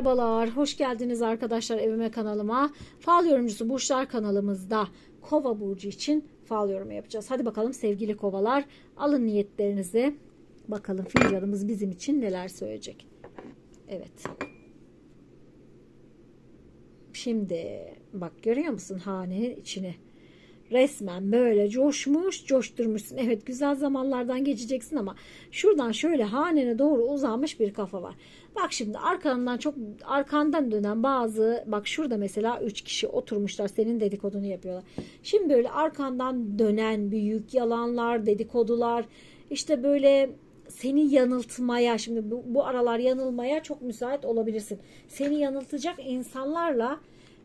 Merhabalar, hoş geldiniz arkadaşlar evime kanalıma. Fal yorumcusu Burçlar kanalımızda Kova burcu için fal yorumu yapacağız. Hadi bakalım sevgili kovalar, alın niyetlerinizi. Bakalım fincanımız bizim için neler söyleyecek. Evet. Şimdi bak görüyor musun hanenin içini? Resmen böyle coşmuş, coşturmuşsun. Evet güzel zamanlardan geçeceksin ama şuradan şöyle hanene doğru uzanmış bir kafa var. Bak şimdi arkandan çok arkandan dönen bazı bak şurada mesela 3 kişi oturmuşlar senin dedikodunu yapıyorlar. Şimdi böyle arkandan dönen büyük yalanlar, dedikodular işte böyle seni yanıltmaya şimdi bu, bu aralar yanılmaya çok müsait olabilirsin. Seni yanıltacak insanlarla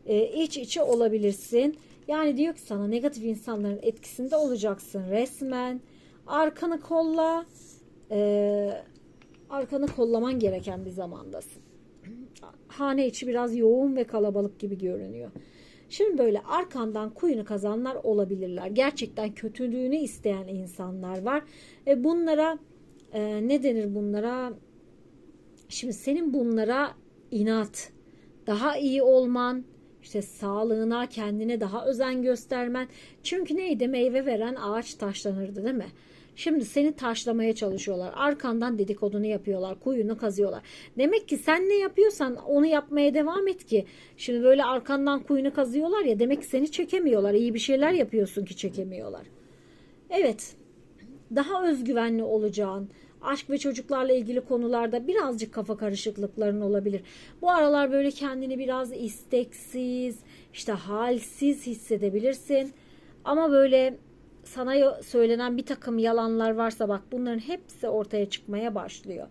e, iç içe olabilirsin. Yani diyor ki sana negatif insanların etkisinde olacaksın resmen. Arkanı kolla. E, arkanı kollaman gereken bir zamandasın. Hane içi biraz yoğun ve kalabalık gibi görünüyor. Şimdi böyle arkandan kuyunu kazanlar olabilirler. Gerçekten kötülüğünü isteyen insanlar var. E bunlara e, ne denir bunlara? Şimdi senin bunlara inat, daha iyi olman, işte sağlığına, kendine daha özen göstermen. Çünkü neydi? Meyve veren ağaç taşlanırdı değil mi? Şimdi seni taşlamaya çalışıyorlar. Arkandan dedikodunu yapıyorlar. Kuyunu kazıyorlar. Demek ki sen ne yapıyorsan onu yapmaya devam et ki. Şimdi böyle arkandan kuyunu kazıyorlar ya demek ki seni çekemiyorlar. İyi bir şeyler yapıyorsun ki çekemiyorlar. Evet. Daha özgüvenli olacağın, aşk ve çocuklarla ilgili konularda birazcık kafa karışıklıkların olabilir. Bu aralar böyle kendini biraz isteksiz, işte halsiz hissedebilirsin. Ama böyle sana söylenen bir takım yalanlar varsa bak bunların hepsi ortaya çıkmaya başlıyor.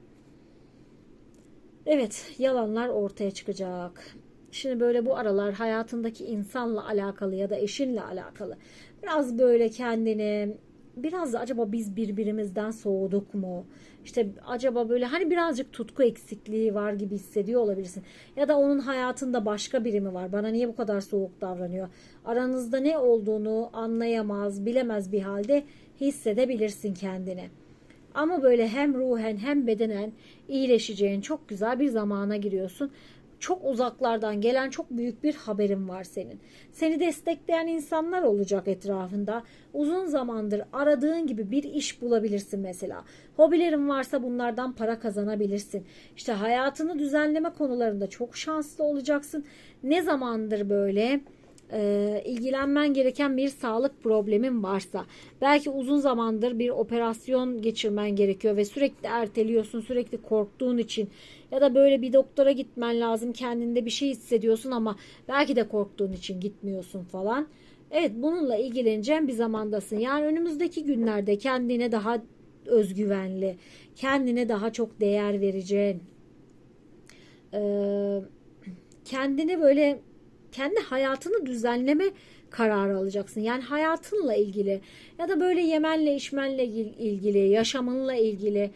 Evet, yalanlar ortaya çıkacak. Şimdi böyle bu aralar hayatındaki insanla alakalı ya da eşinle alakalı biraz böyle kendini biraz da acaba biz birbirimizden soğuduk mu? İşte acaba böyle hani birazcık tutku eksikliği var gibi hissediyor olabilirsin. Ya da onun hayatında başka biri mi var? Bana niye bu kadar soğuk davranıyor? Aranızda ne olduğunu anlayamaz, bilemez bir halde hissedebilirsin kendini. Ama böyle hem ruhen hem bedenen iyileşeceğin çok güzel bir zamana giriyorsun çok uzaklardan gelen çok büyük bir haberin var senin. Seni destekleyen insanlar olacak etrafında. Uzun zamandır aradığın gibi bir iş bulabilirsin mesela. Hobilerin varsa bunlardan para kazanabilirsin. İşte hayatını düzenleme konularında çok şanslı olacaksın. Ne zamandır böyle e, ilgilenmen gereken bir sağlık problemin varsa belki uzun zamandır bir operasyon geçirmen gerekiyor ve sürekli erteliyorsun sürekli korktuğun için ya da böyle bir doktora gitmen lazım kendinde bir şey hissediyorsun ama belki de korktuğun için gitmiyorsun falan. Evet bununla ilgileneceğin bir zamandasın. Yani önümüzdeki günlerde kendine daha özgüvenli, kendine daha çok değer vereceğin, kendine böyle kendi hayatını düzenleme kararı alacaksın. Yani hayatınla ilgili ya da böyle yemenle içmenle ilgili, yaşamınla ilgili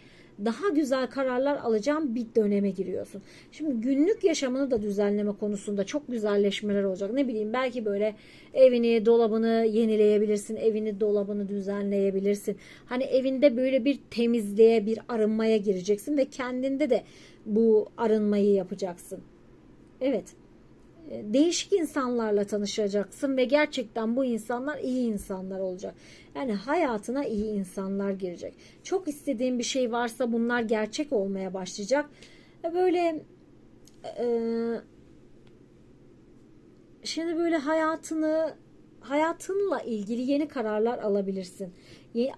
daha güzel kararlar alacağın bir döneme giriyorsun. Şimdi günlük yaşamını da düzenleme konusunda çok güzelleşmeler olacak. Ne bileyim belki böyle evini, dolabını yenileyebilirsin. Evini, dolabını düzenleyebilirsin. Hani evinde böyle bir temizliğe, bir arınmaya gireceksin ve kendinde de bu arınmayı yapacaksın. Evet değişik insanlarla tanışacaksın ve gerçekten bu insanlar iyi insanlar olacak. Yani hayatına iyi insanlar girecek. Çok istediğin bir şey varsa bunlar gerçek olmaya başlayacak. Böyle e, şimdi böyle hayatını hayatınla ilgili yeni kararlar alabilirsin.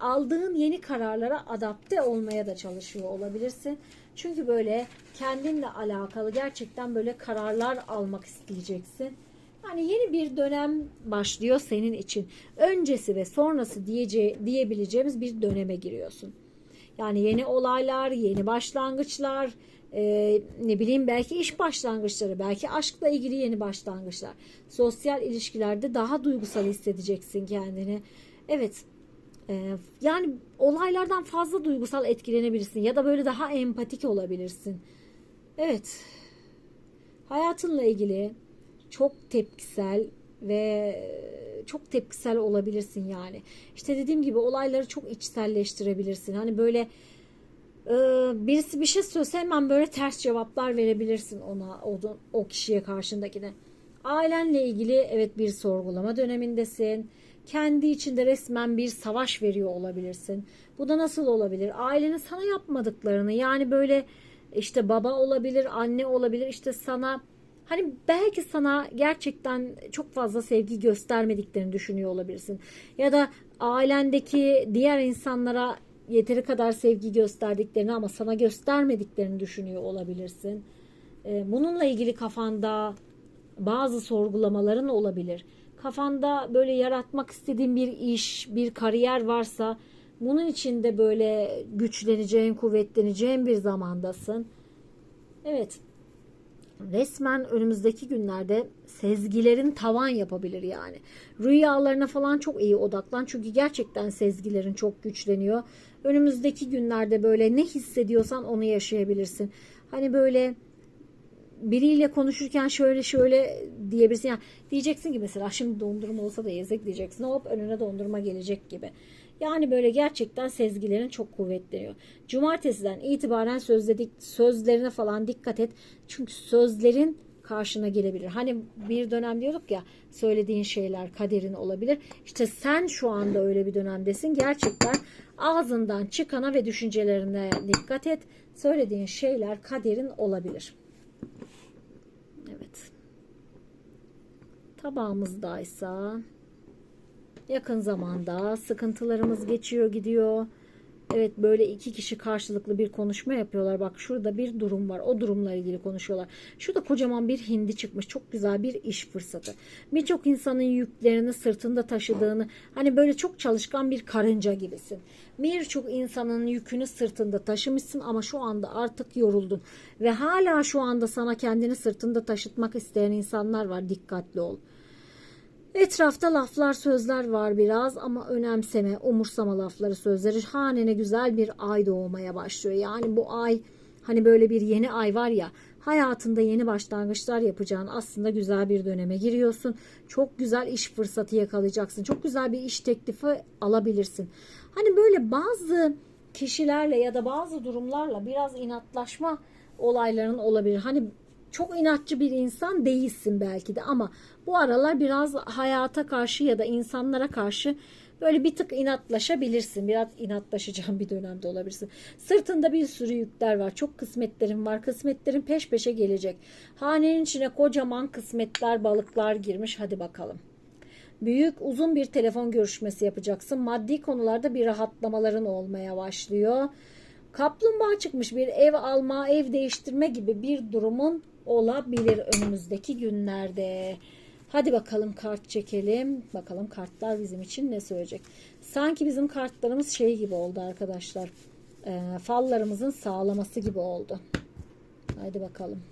Aldığın yeni kararlara adapte olmaya da çalışıyor olabilirsin. Çünkü böyle kendinle alakalı gerçekten böyle kararlar almak isteyeceksin. Yani yeni bir dönem başlıyor senin için. Öncesi ve sonrası diyece diyebileceğimiz bir döneme giriyorsun. Yani yeni olaylar, yeni başlangıçlar, e, ne bileyim belki iş başlangıçları, belki aşkla ilgili yeni başlangıçlar. Sosyal ilişkilerde daha duygusal hissedeceksin kendini. Evet ee, yani olaylardan fazla duygusal etkilenebilirsin ya da böyle daha empatik olabilirsin. Evet. Hayatınla ilgili çok tepkisel ve çok tepkisel olabilirsin yani. İşte dediğim gibi olayları çok içselleştirebilirsin. Hani böyle Ee, birisi bir şey söylese hemen böyle ters cevaplar verebilirsin ona o kişiye karşındakine. Ailenle ilgili evet bir sorgulama dönemindesin. Kendi içinde resmen bir savaş veriyor olabilirsin. Bu da nasıl olabilir? Ailenin sana yapmadıklarını yani böyle işte baba olabilir, anne olabilir işte sana hani belki sana gerçekten çok fazla sevgi göstermediklerini düşünüyor olabilirsin. Ya da ailendeki diğer insanlara yeteri kadar sevgi gösterdiklerini ama sana göstermediklerini düşünüyor olabilirsin. Bununla ilgili kafanda bazı sorgulamaların olabilir. Kafanda böyle yaratmak istediğin bir iş, bir kariyer varsa bunun için de böyle güçleneceğin, kuvvetleneceğin bir zamandasın. Evet. Resmen önümüzdeki günlerde sezgilerin tavan yapabilir yani. Rüyalarına falan çok iyi odaklan çünkü gerçekten sezgilerin çok güçleniyor. Önümüzdeki günlerde böyle ne hissediyorsan onu yaşayabilirsin. Hani böyle biriyle konuşurken şöyle şöyle diyebilirsin. Yani diyeceksin ki mesela şimdi dondurma olsa da yesek diyeceksin. Hop önüne dondurma gelecek gibi. Yani böyle gerçekten sezgilerin çok kuvvetleniyor. Cumartesiden itibaren sözledik, sözlerine falan dikkat et. Çünkü sözlerin karşına gelebilir. Hani bir dönem diyorduk ya söylediğin şeyler kaderin olabilir. İşte sen şu anda öyle bir dönemdesin. Gerçekten ağzından çıkana ve düşüncelerine dikkat et. Söylediğin şeyler kaderin olabilir. Evet. Tabağımızdaysa yakın zamanda sıkıntılarımız geçiyor gidiyor. Evet böyle iki kişi karşılıklı bir konuşma yapıyorlar. Bak şurada bir durum var. O durumla ilgili konuşuyorlar. Şurada kocaman bir hindi çıkmış. Çok güzel bir iş fırsatı. Birçok insanın yüklerini sırtında taşıdığını hani böyle çok çalışkan bir karınca gibisin. Birçok insanın yükünü sırtında taşımışsın ama şu anda artık yoruldun. Ve hala şu anda sana kendini sırtında taşıtmak isteyen insanlar var. Dikkatli ol. Etrafta laflar sözler var biraz ama önemseme, umursama lafları sözleri. Hanene güzel bir ay doğmaya başlıyor. Yani bu ay hani böyle bir yeni ay var ya hayatında yeni başlangıçlar yapacağın aslında güzel bir döneme giriyorsun. Çok güzel iş fırsatı yakalayacaksın. Çok güzel bir iş teklifi alabilirsin. Hani böyle bazı kişilerle ya da bazı durumlarla biraz inatlaşma olayların olabilir. Hani çok inatçı bir insan değilsin belki de ama bu aralar biraz hayata karşı ya da insanlara karşı böyle bir tık inatlaşabilirsin. Biraz inatlaşacağın bir dönemde olabilirsin. Sırtında bir sürü yükler var. Çok kısmetlerin var. Kısmetlerin peş peşe gelecek. Hanenin içine kocaman kısmetler, balıklar girmiş. Hadi bakalım. Büyük uzun bir telefon görüşmesi yapacaksın. Maddi konularda bir rahatlamaların olmaya başlıyor. Kaplumbağa çıkmış bir ev alma, ev değiştirme gibi bir durumun olabilir önümüzdeki günlerde. Hadi bakalım kart çekelim. Bakalım kartlar bizim için ne söyleyecek. Sanki bizim kartlarımız şey gibi oldu arkadaşlar. E, fallarımızın sağlaması gibi oldu. Hadi bakalım.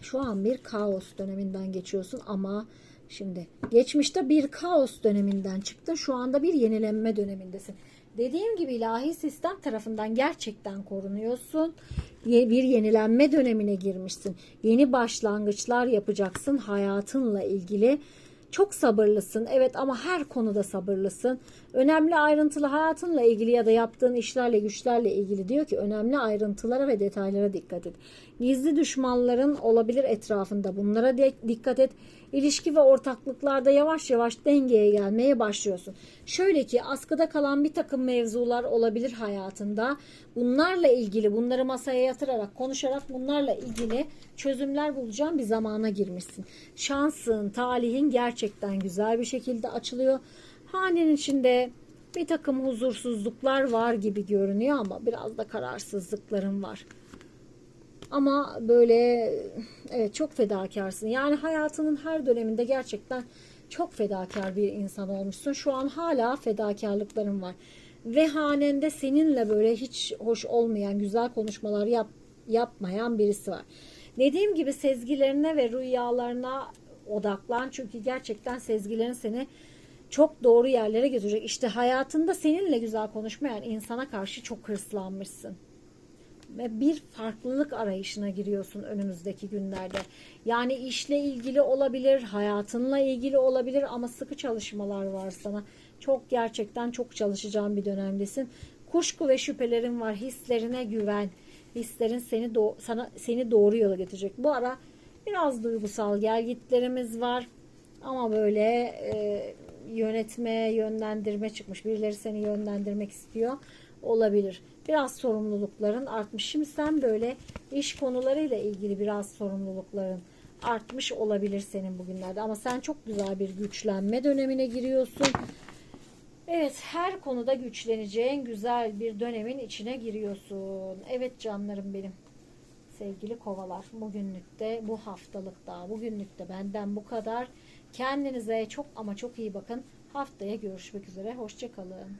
Şu an bir kaos döneminden geçiyorsun ama şimdi geçmişte bir kaos döneminden çıktın. Şu anda bir yenilenme dönemindesin. Dediğim gibi ilahi sistem tarafından gerçekten korunuyorsun. Bir yenilenme dönemine girmişsin. Yeni başlangıçlar yapacaksın hayatınla ilgili. Çok sabırlısın evet ama her konuda sabırlısın. Önemli ayrıntılı hayatınla ilgili ya da yaptığın işlerle güçlerle ilgili diyor ki önemli ayrıntılara ve detaylara dikkat et. Gizli düşmanların olabilir etrafında bunlara dikkat et. İlişki ve ortaklıklarda yavaş yavaş dengeye gelmeye başlıyorsun. Şöyle ki askıda kalan bir takım mevzular olabilir hayatında. Bunlarla ilgili bunları masaya yatırarak konuşarak bunlarla ilgili çözümler bulacağın bir zamana girmişsin. Şansın, talihin gerçekten güzel bir şekilde açılıyor. Hanenin içinde bir takım huzursuzluklar var gibi görünüyor ama biraz da kararsızlıkların var. Ama böyle evet çok fedakarsın. Yani hayatının her döneminde gerçekten çok fedakar bir insan olmuşsun. Şu an hala fedakarlıkların var. Ve hanende seninle böyle hiç hoş olmayan güzel konuşmalar yap, yapmayan birisi var. Dediğim gibi sezgilerine ve rüyalarına odaklan. Çünkü gerçekten sezgilerin seni çok doğru yerlere götürecek. İşte hayatında seninle güzel konuşmayan insana karşı çok hırslanmışsın. Ve bir farklılık arayışına giriyorsun önümüzdeki günlerde. Yani işle ilgili olabilir, hayatınla ilgili olabilir ama sıkı çalışmalar var sana. Çok gerçekten çok çalışacağın bir dönemdesin. Kuşku ve şüphelerin var. Hislerine güven. Hislerin seni do- sana seni doğru yola getirecek. Bu ara biraz duygusal gelgitlerimiz var. Ama böyle e, yönetme, yönlendirme çıkmış. Birileri seni yönlendirmek istiyor. Olabilir. Biraz sorumlulukların artmış. Şimdi sen böyle iş konularıyla ilgili biraz sorumlulukların artmış olabilir senin bugünlerde. Ama sen çok güzel bir güçlenme dönemine giriyorsun. Evet her konuda güçleneceğin güzel bir dönemin içine giriyorsun. Evet canlarım benim. Sevgili kovalar bugünlük de bu haftalık da bugünlük de benden bu kadar. Kendinize çok ama çok iyi bakın. Haftaya görüşmek üzere. Hoşçakalın.